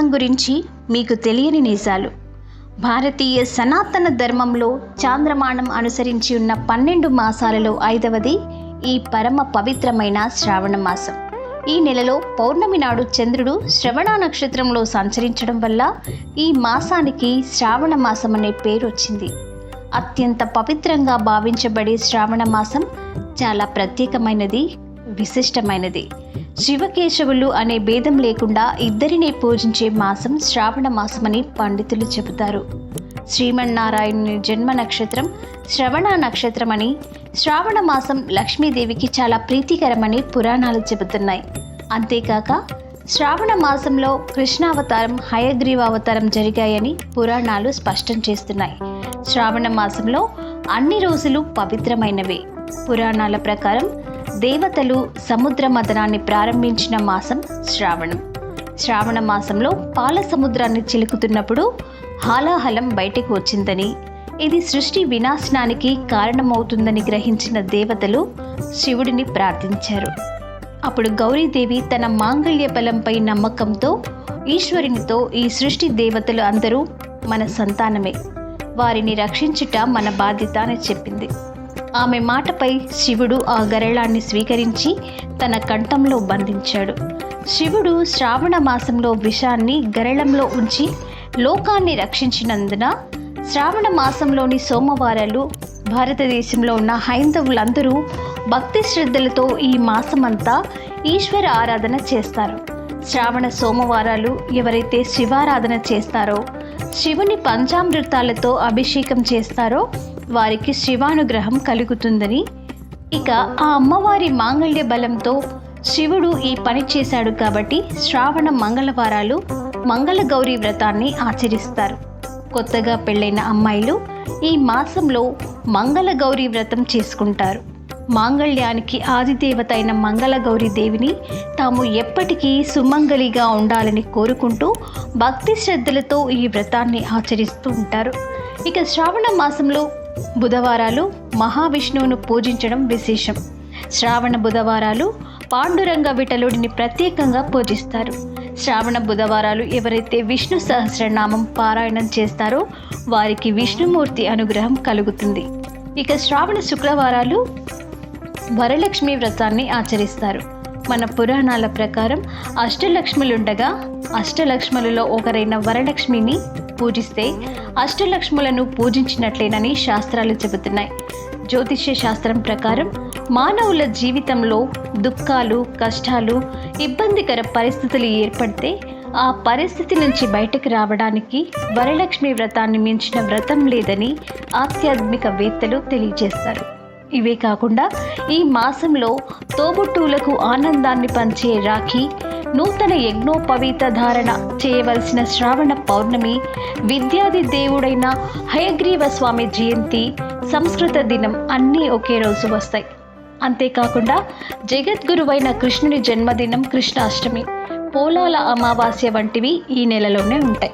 గురించి మీకు తెలియని నిజాలు. భారతీయ సనాతన ధర్మంలో చాంద్రమానం అనుసరించి ఉన్న పన్నెండు మాసాలలో ఐదవది ఈ పరమ పవిత్రమైన శ్రావణ మాసం. ఈ నెలలో పౌర్ణమి నాడు చంద్రుడు శ్రవణ నక్షత్రంలో సంచరించడం వల్ల ఈ మాసానికి శ్రావణ మాసం అనే పేరు వచ్చింది. అత్యంత పవిత్రంగా భావించబడే శ్రావణ మాసం చాలా ప్రత్యేకమైనది విశిష్టమైనది. శివకేశవులు అనే భేదం లేకుండా ఇద్దరిని పూజించే మాసం శ్రావణ మాసమని పండితులు చెబుతారు. శ్రీమన్నారాయణుని జన్మ నక్షత్రం శ్రవణ నక్షత్రం అని శ్రావణ మాసం లక్ష్మీదేవికి చాలా ప్రీతికరమని పురాణాలు చెబుతున్నాయి. అంతేకాక శ్రావణ మాసంలో కృష్ణావతారం హయగ్రీవావతారం జరిగాయని పురాణాలు స్పష్టం చేస్తున్నాయి. శ్రావణ మాసంలో అన్ని రోజులు పవిత్రమైనవే. పురాణాల ప్రకారం దేవతలు సముద్ర మదనాన్ని ప్రారంభించిన మాసం శ్రావణం. శ్రావణ మాసంలో పాల సముద్రాన్ని చిలుకుతున్నప్పుడు హాలాహలం బయటకు వచ్చిందని ఇది సృష్టి వినాశనానికి కారణమవుతుందని గ్రహించిన దేవతలు శివుడిని ప్రార్థించారు. అప్పుడు గౌరీదేవి తన మాంగళ్య బలంపై నమ్మకంతో ఈశ్వరునితో ఈ సృష్టి దేవతలు అందరూ మన సంతానమే. వారిని రక్షించుట మన బాధ్యత అని చెప్పింది. ఆమె మాటపై శివుడు ఆ గరళాన్ని స్వీకరించి తన కంఠంలో బంధించాడు. శివుడు శ్రావణ మాసంలో విషాన్ని గరళంలో ఉంచి లోకాన్ని రక్షించినందున శ్రావణ మాసంలోని సోమవారాలు భారతదేశంలో ఉన్న హైందవులందరూ భక్తి శ్రద్ధలతో ఈ మాసమంతా ఈశ్వర ఆరాధన చేస్తారు. శ్రావణ సోమవారాలు ఎవరైతే శివారాధన చేస్తారో శివుని పంచామృతాలతో అభిషేకం చేస్తారో వారికి శివానుగ్రహం కలుగుతుందని. ఇక ఆ అమ్మవారి మాంగళ్య బలంతో శివుడు ఈ పని చేశాడు కాబట్టి శ్రావణ మంగళవారాలు మంగళగౌరి వ్రతాన్ని ఆచరిస్తారు. కొత్తగా పెళ్ళైన అమ్మాయిలు ఈ మాసంలో మంగళగౌరి వ్రతం చేసుకుంటారు. మాంగళ్యానికి ఆదిదేవత అయిన మంగళగౌరి దేవిని తాము ఎప్పటికీ సుమంగళిగా ఉండాలని కోరుకుంటూ భక్తి శ్రద్ధలతో ఈ వ్రతాన్ని ఆచరిస్తూ ఉంటారు. ఇక శ్రావణ మాసంలో బుధవారాలు మహావిష్ణువును పూజించడం విశేషం. శ్రావణ బుధవారాలు పాండురంగ విఠలుడిని ప్రత్యేకంగా పూజిస్తారు. శ్రావణ బుధవారాలు ఎవరైతే విష్ణు సహస్రనామం పారాయణం చేస్తారో వారికి విష్ణుమూర్తి అనుగ్రహం కలుగుతుంది. ఇక శ్రావణ శుక్రవారాలు వరలక్ష్మి వ్రతాన్ని ఆచరిస్తారు. మన పురాణాల ప్రకారం అష్టలక్ష్ములుండగా అష్టలక్ష్ములలో ఒకరైన వరలక్ష్మిని పూజిస్తే అష్టలక్ష్ములను పూజించినట్లేనని శాస్త్రాలు చెబుతున్నాయి. జ్యోతిష్య శాస్త్రం ప్రకారం మానవుల జీవితంలో దుఃఖాలు కష్టాలు ఇబ్బందికర పరిస్థితులు ఏర్పడితే ఆ పరిస్థితి నుంచి బయటకు రావడానికి వరలక్ష్మి వ్రతాన్ని మించిన వ్రతం లేదని ఆధ్యాత్మిక వేత్తలు తెలియజేస్తారు. ఇవే కాకుండా ఈ మాసంలో తోబుట్టువులకు ఆనందాన్ని పంచే రాఖీ నూతన యజ్ఞోపవీత ధారణ చేయవలసిన శ్రావణ పౌర్ణమి విద్యాది దేవుడైన హయగ్రీవ స్వామి జయంతి సంస్కృత దినం అన్నీ ఒకే రోజు వస్తాయి. అంతేకాకుండా జగద్గురువైన కృష్ణుని జన్మదినం కృష్ణాష్టమి పోలాల అమావాస్య వంటివి ఈ నెలలోనే ఉంటాయి.